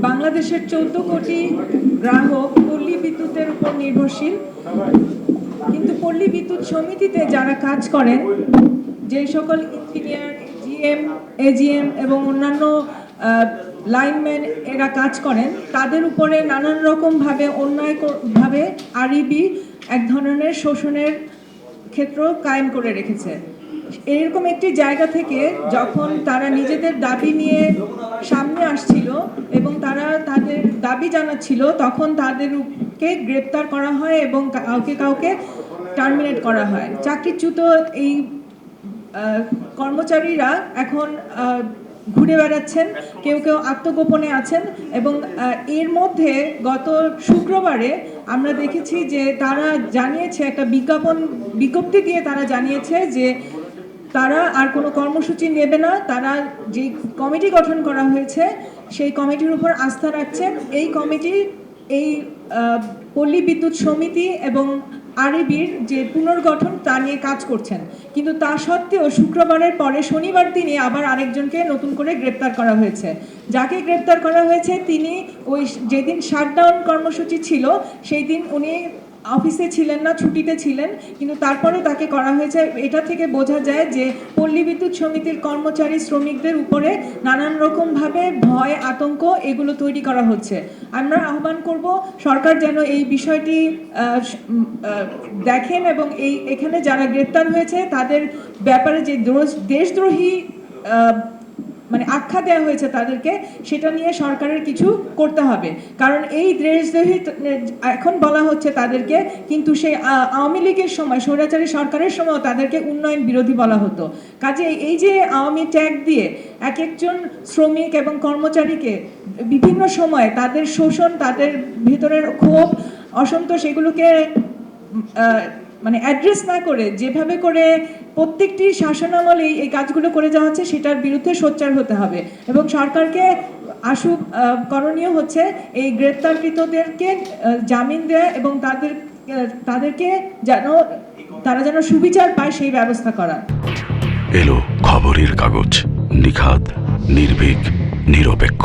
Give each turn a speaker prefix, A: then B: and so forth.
A: বাংলাদেশের চৌদ্দ কোটি গ্রাহক পল্লী বিদ্যুতের উপর নির্ভরশীল। কিন্তু পল্লী বিদ্যুৎ সমিতিতে যারা কাজ করেন, যে সকল ইঞ্জিনিয়ার, জিএম, এজিএম এবং অন্যান্য লাইনম্যান এরা কাজ করেন, তাদের উপরে নানান রকমভাবে অন্যায় ক- ভাবে আরইবি এক ধরনের শোষণের ক্ষেত্র কায়েম করে রেখেছে। এরকম একটি জায়গা থেকে যখন তারা নিজেদের দাবি নিয়ে সামনে আসছিল এবং তারা তাদের দাবি জানাচ্ছিল, তখন তাদেরকে গ্রেপ্তার করা হয় এবং কাউকে কাউকে টার্মিনেট করা হয়। চাকরিচ্যুত এই কর্মচারীরা এখন ঘুরে বেড়াচ্ছেন, কেউ কেউ আত্মগোপনে আছেন এবং এর মধ্যে গত শুক্রবারে আমরা দেখেছি যে তারা জানিয়েছে, একটা বিজ্ঞাপন, বিজ্ঞপ্তি দিয়ে তারা জানিয়েছে যে তারা আর কোনো কর্মসূচি নেবে না। তারা যে কমিটি গঠন করা হয়েছে, সেই কমিটির উপর আস্থা রাখছেন। এই কমিটি, এই পল্লী বিদ্যুৎ সমিতি এবং আরএবির যে পুনর্গঠন, তা নিয়ে কাজ করছেন। কিন্তু তা সত্ত্বেও শুক্রবারের পরে শনিবার দিনে আবার আরেকজনকে নতুন করে গ্রেপ্তার করা হয়েছে। যাকে গ্রেপ্তার করা হয়েছে, তিনি ওই যেদিন শাটডাউন কর্মসূচি ছিল, সেই দিন উনি অফিসে ছিলেন না, ছুটিতে ছিলেন, কিন্তু তারপরেও তাকে করা হয়েছে। এটা থেকে বোঝা যায় যে পল্লী বিদ্যুৎ সমিতির কর্মচারী শ্রমিকদের উপরে নানান রকমভাবে ভয়, আতঙ্ক এগুলো তৈরি করা হচ্ছে। আমরা আহ্বান করব, সরকার যেন এই বিষয়টি দেখেন এবং এই, এখানে যারা গ্রেপ্তার হয়েছে, তাদের ব্যাপারে যে দেশদ্রোহী মানে আখ্যা দেওয়া হয়েছে তাদেরকে, সেটা নিয়ে সরকারের কিছু করতে হবে। কারণ এই দেশদ্রোহী এখন বলা হচ্ছে তাদেরকে, কিন্তু সেই আওয়ামী লীগের সময়, স্বৈরাচারী সরকারের সময়ও তাদেরকে উন্নয়ন বিরোধী বলা হতো। কাজে এই যে আওয়ামী ট্যাগ দিয়ে এক একজন শ্রমিক এবং কর্মচারীকে বিভিন্ন সময় তাদের শোষণ, তাদের ভিতরের ক্ষোভ, অসন্তোষ, এগুলোকে মানে অ্যাড্রেস না করে, যেভাবে করে প্রত্যেকটি শাসনামলেই এই কাজগুলো করে যাওয়া হচ্ছে, সেটার বিরুদ্ধে সোচ্চার হতে হবে। এবং সরকারকে আশু করণীয় হচ্ছে এই গ্রেপ্তারকৃতদেরকে জামিন দেয়া এবং তাদের তাদেরকে যেন, তারা যেন সুবিচার পায় সেই ব্যবস্থা করা।
B: এলো খবরের কাগজ, নিখাদ, নির্ভীক, নিরপেক্ষ।